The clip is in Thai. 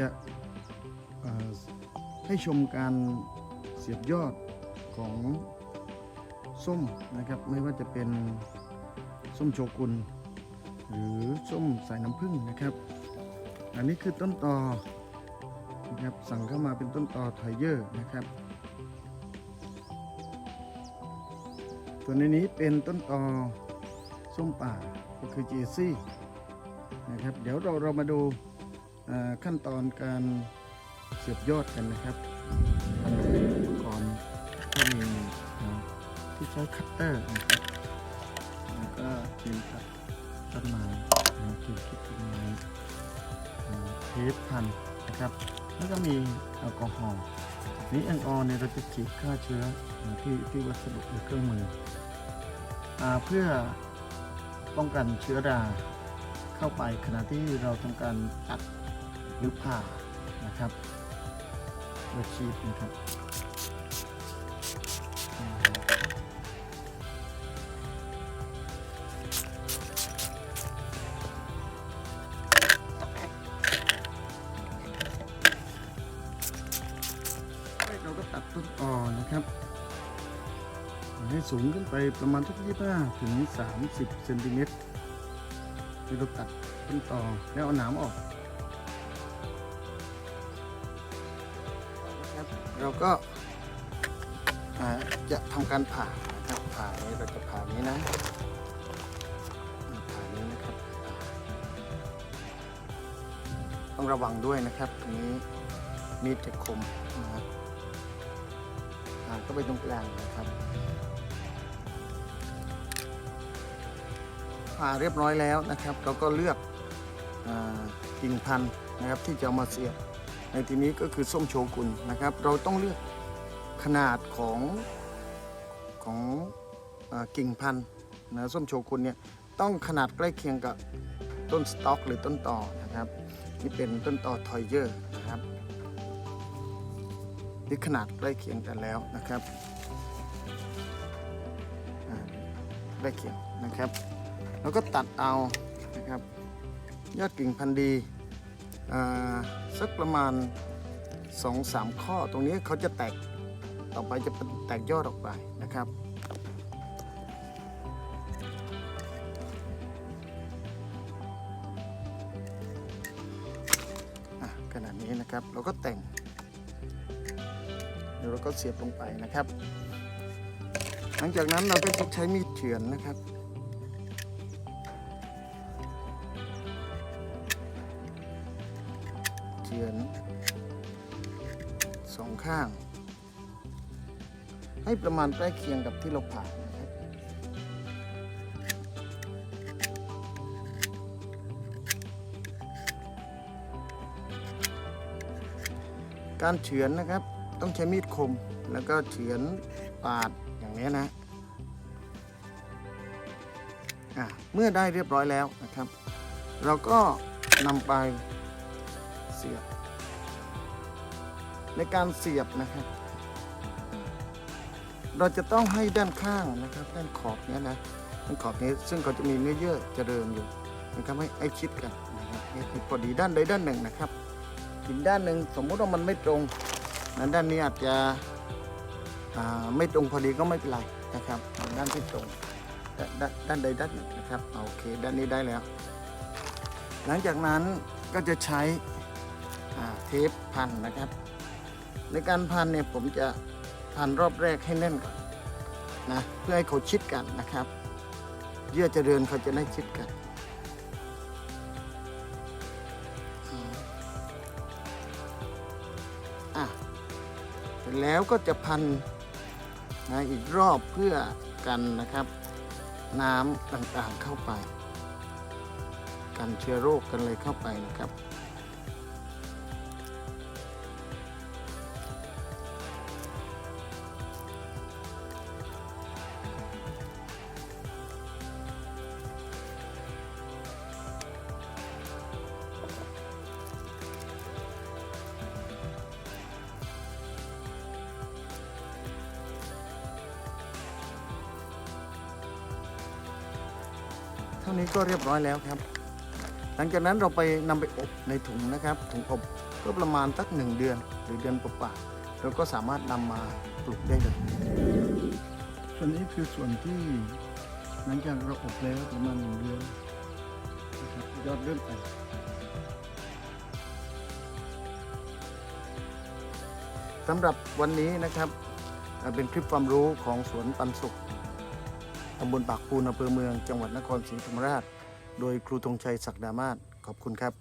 จะให้ชมการเสียบยอดของส้มนะครับ ไม่ว่าจะเป็นส้มโชกุนหรือส้มสายน้ำผึ้งนะครับ อันนี้คือต้นตอนะครับสั่งเข้ามาเป็นต้นตอไทเยอร์นะครับ ส่วนในนี้เป็นต้นตอส้มป่าก็คือเจซี่นะครับ เดี๋ยวเราเรามาดู ขั้นตอนการเสียบยอดกันนะครับอันนี้อุปกรณ์ก็มีที่ใช้คัตเตอร์นะครับแล้วก็ครีมตัดต้นไม้นะครีมคิดต้นไม้เทปพันนะครับแล้วก็มีแอลกอฮอล์นี่แอลกอฮอล์เนี่ยเราจะฉีดฆ่าเชื้อที่ที่วัสดุหรือเครื่องมืออเพื่อป้องกันเชื้อราเข้าไปขณะที่เราทำการตัด หรือผ่านะครับโดยชีดนะครับเราก็ตัดต้นตอนะครับให้สูงขึ้นไปประมาณสัก25ถึง30เซนติเมตรที่เราตัดต้นตอแล้วเอาหนามออก นะครับ เราก็จะทำการผ่านะครับผ่านี้เราจะผ่านี้นะผ่านี้นะครับ ต้องระวังด้วยนะครับนนี้มีดจะคมนะครับผ่าเข้าไปตรงกลางนะครับผ่าเรียบร้อยแล้วนะครับ เราก็เลือกกิ่งพันธุ์นะครับที่จะมาเสียบ ในที่นี้ก็คือส้มโชกุนนะครับ เราต้องเลือกขนาดของของอกิ่งพันธุ์นะส้มโชกุนเนี่ยต้องขนาดใกล้เคียงกับต้นสต็อกหรือต้นต่อนะครับนี่เป็นต้นต่อทอยเยอร์นะครับนี่ขนาดใกล้เคียงกันแล้วนะครับใกล้เคียงนะครับ แล้วก็ตัดเอานะครับ ยอดกิ่งพันธุ์ดี สักประมาณ 2-3 ข้อตรงนี้เขาจะแตกต่อไปจะเป็นแตกยอดออกไปนะครับอะขนาดนี้นะครับเราก็แต่งเดี๋ยวเราก็เสียบลงไปนะครับ หลังจากนั้นเราก็จะใช้มีดเฉือนนะครับ เฉือนสองข้าง ให้ประมาณใกล้เคียงกับที่เราผ่านะครับการเฉือนนะครับ ต้องใช้มีดคมแล้วก็เฉือนปาดอย่างนี้นะเมื่อได้เรียบร้อยแล้วนะครับ เราก็นำไป เสียบ ในการเสียบนะครับ เราจะต้องให้ด้านข้างนะครับ ด้านขอบเนี้ยนะด้านขอบนี้ซึ่งเขาจะมีเนื้อเยื่อเจริญอยู่นะครับให้ให้ชิดกันนะครับให้พอดีด้านใดด้านหนึ่งนะครับอีกด้านหนึ่งสมมุติว่ามันไม่ตรงนะด้านนี้อาจจะไม่ตรงพอดีก็ไม่เป็นไรนะครับ ด้านที่ตรงด้านด้านด้านใดด้านหนึ่งนะครับโอเค ด้านนี้ได้แล้ว หลังจากนั้นก็จะใช้ เทปพันนะครับ ในการพันเนี่ยผมจะพันรอบแรกให้แน่นก่อนนะเพื่อให้เขาชิดกันนะครับ เยื่อเจริญเขาจะได้ชิดกันอะเสร็จแล้วก็จะพันนะอีกรอบเพื่อกันนะครับ น้ำต่างๆเข้าไป กันเชื้อโรคกันเลยเข้าไปนะครับ ท่านี้ก็เรียบร้อยแล้วครับ หลังจากนั้นเราไปนำไปอบในถุงนะครับ ถุงอบก็ประมาณสักหนึ่งเดือนหรือเดือนกว่าเราก็สามารถนำมาปลูกได้เลยส่วนนี้คือส่วนที่หลังจากเราอบแล้วประมาณหนึ่งเดือนยอดเริ่มแตกสำหรับวันนี้นะครับเป็นคลิปความรู้ของสวนปันสุข ตำบลปากปูนอำเภอเมือง จังหวัดนครศรีธรรมราช โดยครูธงชัยศักดามาศขอบคุณครับ